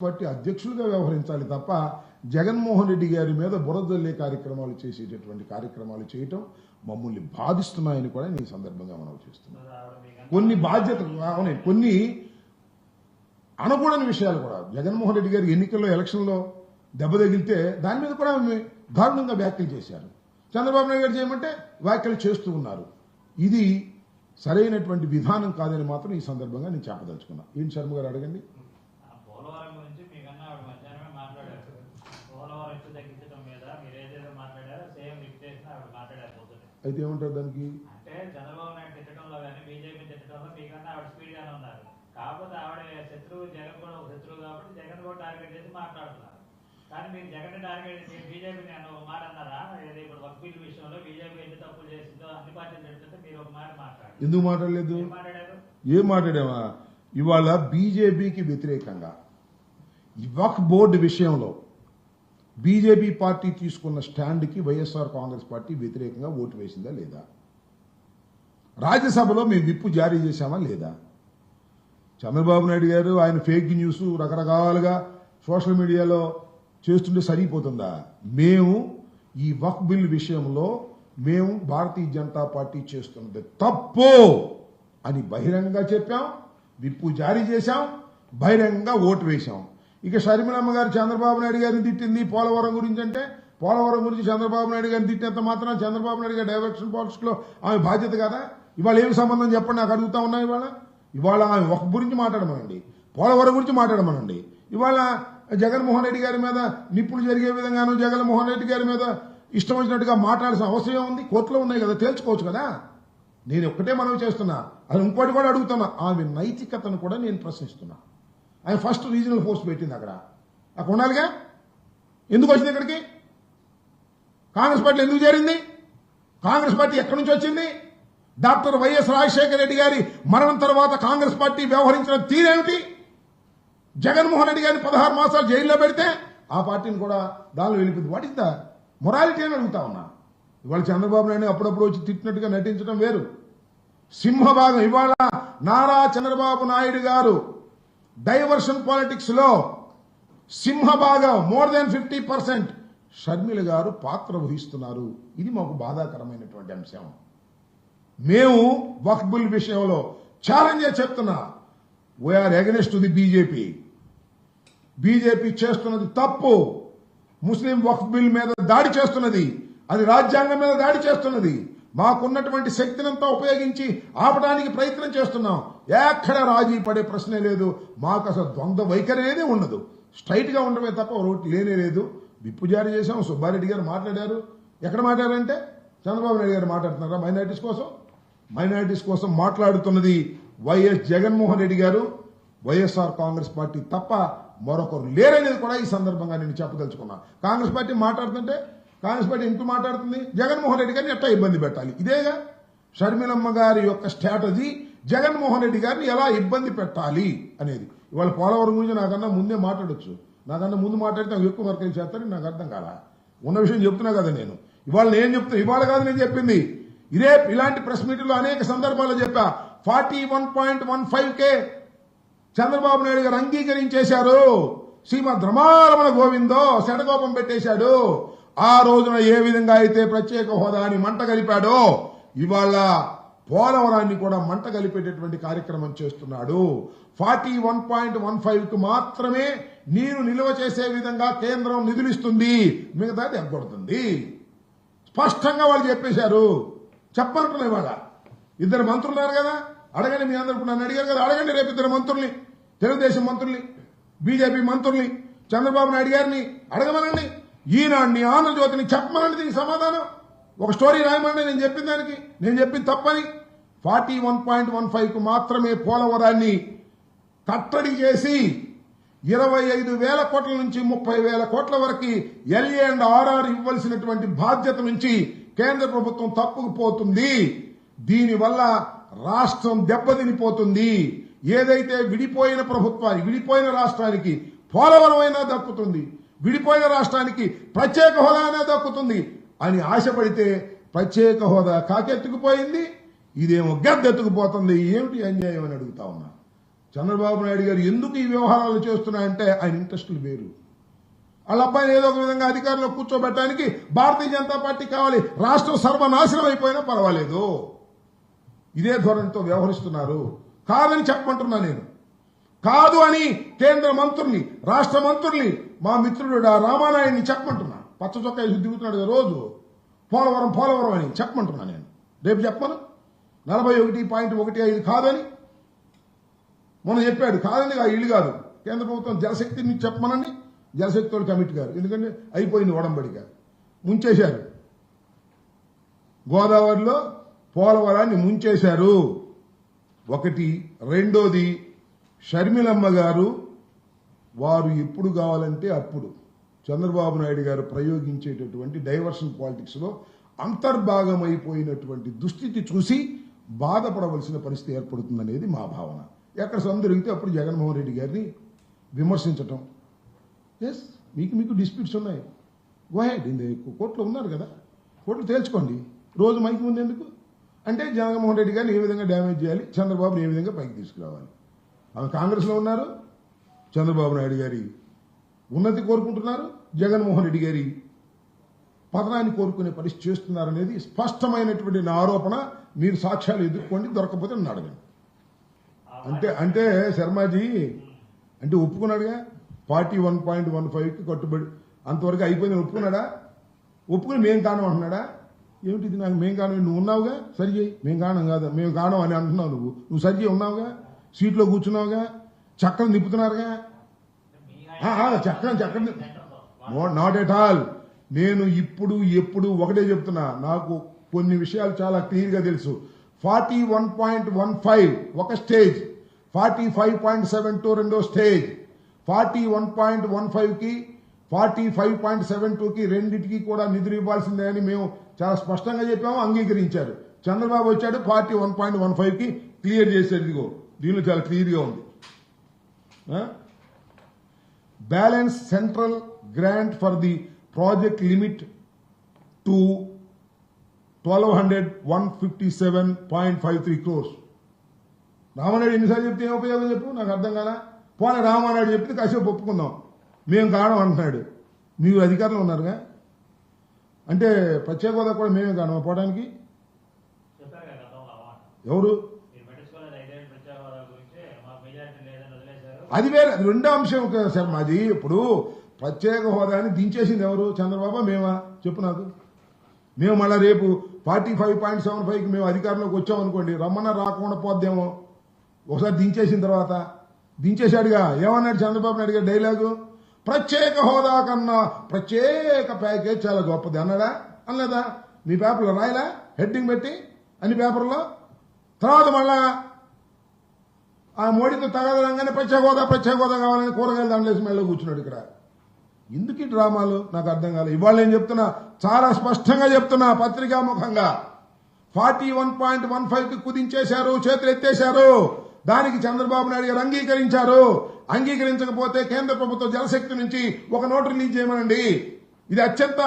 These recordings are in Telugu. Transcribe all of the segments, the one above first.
పార్టీ అధ్యక్షులుగా వ్యవహరించాలి తప్ప జగన్మోహన్ రెడ్డి గారి మీద బురదల్లే కార్యక్రమాలు చేసేటటువంటి కార్యక్రమాలు చేయటం మమ్మల్ని బాధిస్తున్నాయని కూడా నేను సందర్భంగా మనం చేస్తున్నాం కొన్ని బాధ్యతలు అవునే కొన్ని అనకూడని విషయాలు కూడా. జగన్మోహన్ రెడ్డి గారి ఎన్నికల్లో ఎలక్షన్లో దెబ్బ తగిలితే దాని మీద కూడా ఆమె దారుణంగా వ్యాఖ్యలు చేశారు. చంద్రబాబు నాయుడు గారు చేయమంటే వ్యాఖ్యలు చేస్తూ ఉన్నారు. ఇది సరైనటువంటి విధానం కాదని మాత్రం ఈ సందర్భంగా నేను చెప్పదలుచుకున్నా. ఏంటి శర్మ గారు అడగండి ఆ పోలవరం గురించి మీకన్నా ఆవిడ మధ్యాహ్నమే మాట్లాడారు పోలవరం ఇష్యూ తగ్గించడం మీద మీరు ఏదైతే మాట్లాడారో సేమ్ రిపిటేషన్ ఆవిడ మాట్లాడకపోతుంది అయితే ఏమంటారు దానికి? అంటే చంద్రబాబు నాయుడు తిట్టడంలో కానీ బీజేపీ తిట్టడంలో మీకన్నా ఆవిడ స్పీడ్ గానే ఉన్నారు. కాకపోతే ఆవిడ శత్రువు జగన్ కూడా ఒక శత్రువు కాబట్టి జగన్ కూడా టార్గెట్ చేసి మాట్లాడుతున్నారు. కానీ మీరు జగన్ టార్గెట్ చేసి బీజేపీ నేను ఒక మాట అన్నారా? ఏది ఇప్పుడు వకీల్ విషయంలో బీజేపీ ఎన్ని తప్పులు చేసిందో అన్ని పార్టీలు తిడుతుంటే మీరు ఒక మాట మాట్లాడారు. ఎందుకు మాట్లాడలేదు? ఏం మాట్లాడామా ఇవాళ బీజేపీకి వ్యతిరేకంగా వక్ బోర్డు విషయంలో బీజేపీ పార్టీ తీసుకున్న స్టాండ్కి వైఎస్ఆర్ కాంగ్రెస్ పార్టీ వ్యతిరేకంగా ఓటు వేసిందా లేదా? రాజ్యసభలో మేము విప్పు జారీ చేశామా లేదా? చంద్రబాబు నాయుడు గారు ఆయన ఫేక్ న్యూస్ రకరకాలుగా సోషల్ మీడియాలో చేస్తుంటే సరిపోతుందా మేము ఈ వక్ బిల్ విషయంలో మేము భారతీయ జనతా పార్టీ చేస్తున్నది తప్పు అని బహిరంగంగా చెప్పాం విప్పు జారీ చేశాం బహిరంగంగా ఓటు వేశాం. ఇక షర్మిలమ్మ గారు చంద్రబాబు నాయుడు గారిని తిట్టింది పోలవరం గురించి అంటే పోలవరం గురించి చంద్రబాబు నాయుడు గారిని తిట్టినంత మాత్రం చంద్రబాబు నాయుడు గారి డైరెక్షన్ పాలిటిక్స్లో ఆమె బాధ్యత కదా? ఇవాళ ఏమి సంబంధం చెప్పండి నాకు అడుగుతా ఉన్నా ఇవాళ? ఇవాళ ఆమె ఒక గురించి మాట్లాడమనండి. పోలవరం గురించి మాట్లాడమనండి. ఇవాళ జగన్మోహన్ రెడ్డి గారి మీద నిప్పులు జరిగే విధంగాను జగన్మోహన్ రెడ్డి గారి మీద ఇష్టం వచ్చినట్టుగా మాట్లాడాల్సిన అవసరం ఉంది కోర్టులో ఉన్నాయి కదా తేల్చుకోవచ్చు కదా? నేను ఒక్కటే మనవి చేస్తున్నా. అది ఇంకోటి కూడా అడుగుతున్నా. ఆమె నైతికతను కూడా నేను ప్రశ్నిస్తున్నా. ఆయన ఫస్ట్ రీజనల్ ఫోర్స్ పెట్టింది అక్కడ. అక్కడ ఉండాలిగా ఎందుకు వచ్చింది ఇక్కడికి? కాంగ్రెస్ పార్టీ ఎందుకు చేరింది? కాంగ్రెస్ పార్టీ ఎక్కడి నుంచి వచ్చింది? డాక్టర్ వైఎస్ రాజశేఖర రెడ్డి గారి మరణం తర్వాత కాంగ్రెస్ పార్టీ వ్యవహరించిన తీరేమిటి జగన్మోహన్ రెడ్డి గారిని పదహారు మాసాలు జైల్లో పెడితే ఆ పార్టీని కూడా దానిలో వెళ్ళిపోయింది. వాట్ ఇస్ ద మొరాలిటీ అని అడుగుతా ఉన్నా. ఇవాళ చంద్రబాబు నాయుడు అప్పుడప్పుడు వచ్చి తిట్టినట్టుగా నటించడం వేరు. సింహభాగం ఇవాళ నారా చంద్రబాబు నాయుడు గారు డైవర్షన్ పాలిటిక్స్లో సింహభాగం more than fifty percent. Sharmila garu పాత్ర వహిస్తున్నారు. ఇది మాకు బాధాకరమైనటువంటి అంశం. మేము వక్బుల్ విషయంలో ఛాలెంజ్ చెప్తున్నా. We are against the BJP BJP చేస్తున్నది తప్పు. ముస్లిం వక్ఫ్ బిల్ మీద దాడి చేస్తున్నది. అది రాజ్యాంగం మీద దాడి చేస్తున్నది. మాకున్నటువంటి శక్తినంతా ఉపయోగించి ఆపడానికి ప్రయత్నం చేస్తున్నాం. ఎక్కడ రాజీ పడే ప్రశ్నే లేదు. మాకు అసలు ద్వంద్వ వైఖరి అనేది ఉండదు. స్ట్రైట్గా ఉండమే తప్ప రోడ్డు లేనే లేదు. విప్పు జారీ చేశాం. సుబ్బారెడ్డి గారు మాట్లాడారు. ఎక్కడ మాట్లాడారంటే? చంద్రబాబు నాయుడు గారు మాట్లాడుతున్నారా? మైనారిటీస్ కోసం? మైనారిటీస్ కోసం మాట్లాడుతున్నది వైఎస్ జగన్మోహన్ రెడ్డి గారు. వైఎస్ఆర్ కాంగ్రెస్ పార్టీ తప్ప మరొకరు లేరనేది కూడా ఈ సందర్భంగా నేను చెప్పదలుచుకున్నాను కాంగ్రెస్ పార్టీ మాట్లాడుతుంటే కాంగ్రెస్ పార్టీ ఎందుకు మాట్లాడుతుంది? జగన్మోహన్ రెడ్డి గారిని ఎట్లా ఇబ్బంది పెట్టాలి? ఇదేగా? షర్మిలమ్మ గారి యొక్క స్ట్రాటజీ జగన్మోహన్ రెడ్డి గారిని ఎలా ఇబ్బంది పెట్టాలి అనేది. ఇవాళ పోలవరం గురించి నాకన్నా ముందే మాట్లాడొచ్చు. నాకన్నా ముందు మాట్లాడితే నాకు ఎక్కువ వర్క్ చేస్తారని నాకు అర్థం కాదా ఉన్న విషయం చెప్తున్నా కదా నేను. ఇవాళ నేను చెప్తున్నా ఇవాళ కాదు నేను చెప్పింది. ఇదే ఇలాంటి ప్రెస్ మీట్లో అనేక సందర్భాల్లో చెప్పా. Forty one point one five కే చంద్రబాబు నాయుడు గారు అంగీకరించేశారు. శ్రీమద్ రమారమణ గోవిందో శడగోపం పెట్టేశాడు. ఆ రోజున ఏ విధంగా అయితే ప్రత్యేక హోదాని మంట కలిపాడో ఇవాళ పోలవరాన్ని కూడా మంట కలిపేటటువంటి కార్యక్రమం చేస్తున్నాడు. ఫార్టీ వన్ పాయింట్ వన్ ఫైవ్కు మాత్రమే నీరు నిల్వ చేసే విధంగా కేంద్రం నిధులిస్తుంది. మిగతాది ఎగ్గొడుతుంది. స్పష్టంగా వాళ్ళు చెప్పేశారు. చెప్పనుకున్నా ఇవాళ. ఇద్దరు మంత్రులు ఉన్నారు కదా. అడగండి మీ అందరు నన్ను అడిగారు కదా. అడగండి రేపు ఇద్దరు మంత్రుల్ని. తెలుగుదేశం మంత్రుల్ని. బీజేపీ మంత్రుల్ని. చంద్రబాబు నాయుడు గారిని అడగమనండి. ఈనాడిని ఆంధ్రజ్యోతిని చెప్పమనండి దీనికి సమాధానం. ఒక స్టోరీ రాయమని నేను చెప్పిన దానికి. నేను చెప్పింది తప్పని. ఫార్టీ వన్ పాయింట్ వన్ ఫైవ్కు మాత్రమే పోలవరాన్ని కట్టడి చేసి ఇరవై ఐదు వేల కోట్ల నుంచి ముప్పై వేల కోట్ల వరకు ఎల్ఏ అండ్ ఆర్ఆర్ ఇవ్వాల్సినటువంటి బాధ్యత నుంచి కేంద్ర ప్రభుత్వం తప్పుకుపోతుంది. దీనివల్ల రాష్ట్రం దెబ్బతినిపోతుంది. ఏదైతే విడిపోయిన ప్రభుత్వానికి విడిపోయిన రాష్ట్రానికి పోలవరమైనా దక్కుతుంది. విడిపోయిన రాష్ట్రానికి ప్రత్యేక హోదా దక్కుతుంది అని ఆశపడితే ప్రత్యేక హోదా కాకెత్తుకుపోయింది. ఇదేమో గద్దెత్తుకుపోతుంది. ఏమిటి అన్యాయం అని అడుగుతా ఉన్నా. చంద్రబాబు నాయుడు గారు ఎందుకు ఈ వ్యవహారాలు చేస్తున్నాయంటే ఆయన ఇంట్రెస్టులు వేరు. వాళ్ళ అబ్బాయిని ఏదో ఒక విధంగా అధికారంలో కూర్చోబెట్టడానికి భారతీయ జనతా పార్టీ కావాలి. రాష్ట్రం సర్వనాశనం అయిపోయినా పర్వాలేదు. ఇదే ధోరణితో వ్యవహరిస్తున్నారు. కాదని చెప్పమంటున్నా నేను. కాదు అని కేంద్ర మంత్రుల్ని రాష్ట్ర మంత్రుల్ని మా మిత్రుడు ఆ రామానాయుడిని చెప్పమంటున్నా. పచ్చ చొక్క దిగుతున్నాడు కదా రోజు. పోలవరం పోలవరం అని చెప్పమంటున్నా నేను. రేపు చెప్పను. నలభై ఒకటి పాయింట్ ఒకటి ఐదు కాదని. మొన్న చెప్పాడు కాదని ఆ ఇల్లు కాదు. కేంద్ర ప్రభుత్వం జలశక్తిని చెప్పమనండి జలశక్తి కమిటీ గారు. ఎందుకంటే అయిపోయింది ఒడంబడిక. ముంచేశారు. గోదావరిలో పోలవరాన్ని ముంచేశారు. ఒకటి రెండోది షర్మిలమ్మ గారు వారు ఎప్పుడు కావాలంటే అప్పుడు. చంద్రబాబు నాయుడు గారు ప్రయోగించేటటువంటి డైవర్షన్ పాలిటిక్స్లో అంతర్భాగమైపోయినటువంటి దుస్థితి చూసి బాధపడవలసిన పరిస్థితి ఏర్పడుతుందనేది మా భావన. ఎక్కడ సందరిగితే అప్పుడు జగన్మోహన్ రెడ్డి గారిని విమర్శించటం. ఎస్ మీకు మీకు డిస్ప్యూట్స్ ఉన్నాయి. గోహెడ్ ఇంది కోర్టులో ఉన్నారు కదా. కోర్టులు తేల్చుకోండి. రోజు మైకి ముందు ఎందుకు? అంటే జగన్మోహన్ రెడ్డి గారిని ఏ విధంగా డ్యామేజ్ చేయాలి? చంద్రబాబుని ఏ విధంగా పైకి తీసుకురావాలి? ఆమె కాంగ్రెస్లో ఉన్నారు. చంద్రబాబు నాయుడు గారి ఉన్నతి కోరుకుంటున్నారు. జగన్మోహన్ రెడ్డి గారి పతనాన్ని కోరుకునే పరిస్థితి చేస్తున్నారనేది స్పష్టమైనటువంటి నా ఆరోపణ. మీరు సాక్ష్యాలు ఎదుర్కోండి దొరకకపోతే నన్ను అడగండి. అంటే అంటే శర్మాజీ అంటే ఒప్పుకున్నాడుగా? ఫార్టీ వన్ పాయింట్ వన్ ఫైవ్కి కట్టుబడి అంతవరకు అయిపోయింది ఒప్పుకున్నాడా? ఒప్పుకుని మేం కానం అంటున్నాడా? ఏమిటిది నాకు మేం కానం నువ్వు ఉన్నావుగా? సరిచేయి మేము మేం కానం కాదు? మేము కానం అని అంటున్నావు నువ్వు. నువ్వు సరిచేయి ఉన్నావుగా? సీట్లో కూర్చున్నావుగా? చక్రం నిప్పుతున్నారుగా ఆ, చక్రం చక్రం నాట్ ఎట్ ఆల్ నేను ఇప్పుడు ఎప్పుడు ఒకటే చెప్తున్నా. నాకు కొన్ని విషయాలు చాలా క్లియర్గా తెలుసు. Forty one point one five ఒక stage. Forty five point seven two రెండో stage. Forty one point one ఫైవ్కి forty five point seven two కి రెండింటికి కూడా నిధులు ఇవ్వాల్సిందే అని మేము చాలా స్పష్టంగా చెప్పాము అంగీకరించారు. చంద్రబాబు వచ్చాడు ఫార్టీ వన్ పాయింట్ వన్ ఫైవ్కి క్లియర్ చేశాడు ఇదిగో. దీనిలో చాలా క్లియర్గా ఉంది. ఆ? balance central grant for the project limit to 1200 crores. Ramanaidu ఎన్నిసార్లు చెప్తే ఏం ఉపయోగం చెప్పు? నాకు అర్థం కాలా? పోనీ రామానాయుడు చెప్తే కాసేపు ఒప్పుకుందాం. మేము కాడం అంటున్నాడు. మీరు అధికారంలో ఉన్నారుగా? అంటే ప్రత్యేక హోదా కూడా మేమే కాడమా పోవడానికి? కదా. ఎవరు మీరు పట్టించుకోలేదు ఐదేళ్ళు ప్రత్యేక హోదా గురించి మాకు మెజారిటీ లేదని వదిలేశారు అది వేరే అది రెండో అంశం కదా సార్ మాది ఇప్పుడు ప్రత్యేక హోదాని దించేసింది ఎవరు? చంద్రబాబు మేమా? చెప్పు నాకు. మేము మళ్ళీ రేపు ఫార్టీ ఫైవ్ పాయింట్ సెవెన్ ఫైవ్కి మేము అధికారంలోకి వచ్చామనుకోండి రమ్మన్నా రాకుండా పోద్దేమో. ఒకసారి దించేసిన తర్వాత. దించేశాడుగా. ఏమన్నాడు చంద్రబాబు నాయుడు గారు డైలాగు? ప్రత్యేక హోదా కన్నా ప్రత్యేక ప్యాకేజ్ చాలా గొప్పది అన్నాడా? అనలేదా? మీ పేపర్లో రాయలా? హెడ్డింగ్ పెట్టి? అన్ని పేపర్లో? తర్వాత మళ్ళా ఆ మోడీతో తగదనంగానే ప్రత్యేక హోదా ప్రత్యేక హోదా కావాలని కూరగాయలు దండలేసి మెళ్ళ కూర్చున్నాడు ఇక్కడ. ఎందుకు ఈ డ్రామాలు? నాకు అర్థం కాలేదు. ఇవాళ నేను చెప్తున్నా చాలా స్పష్టంగా చెప్తున్నా పత్రికా ముఖంగా ఫార్టీ వన్ పాయింట్ వన్ ఫైవ్కి కుదించేశారు చేతులు ఎత్తేశారు. దానికి చంద్రబాబు నాయుడు గారు అంగీకరించారు. అంగీకరించకపోతే కేంద్ర ప్రభుత్వం జలశక్తి నుంచి ఒక నోట్ రిలీజ్ చేయమనండి. ఇది అత్యంత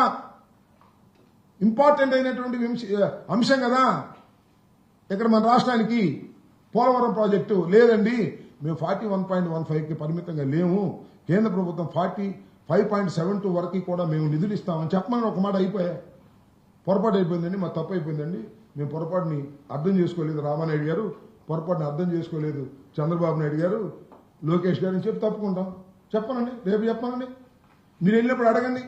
ఇంపార్టెంట్ అయినటువంటి అంశం కదా. ఇక్కడ మన రాష్ట్రానికి పోలవరం ప్రాజెక్టు లేదండి. మేము ఫార్టీ వన్ పాయింట్ వన్ ఫైవ్కి పరిమితంగా లేము. కేంద్ర ప్రభుత్వం forty five point seven two వరకు కూడా మేము నిధులు ఇస్తామని చెప్పమని ఒక మాట అయిపోయా. పొరపాటు అయిపోయిందండి మా తప్పు అయిపోయిందండి. మేము పొరపాటుని అర్థం చేసుకోలేదు రామానాయుడు గారు పొరపాటుని అర్థం చేసుకోలేదు చంద్రబాబు నాయుడు గారు లోకేష్ గారు అని చెప్పి తప్పుకుంటాం. చెప్పనండి రేపు చెప్పనండి. మీరు వెళ్ళినప్పుడు అడగండి.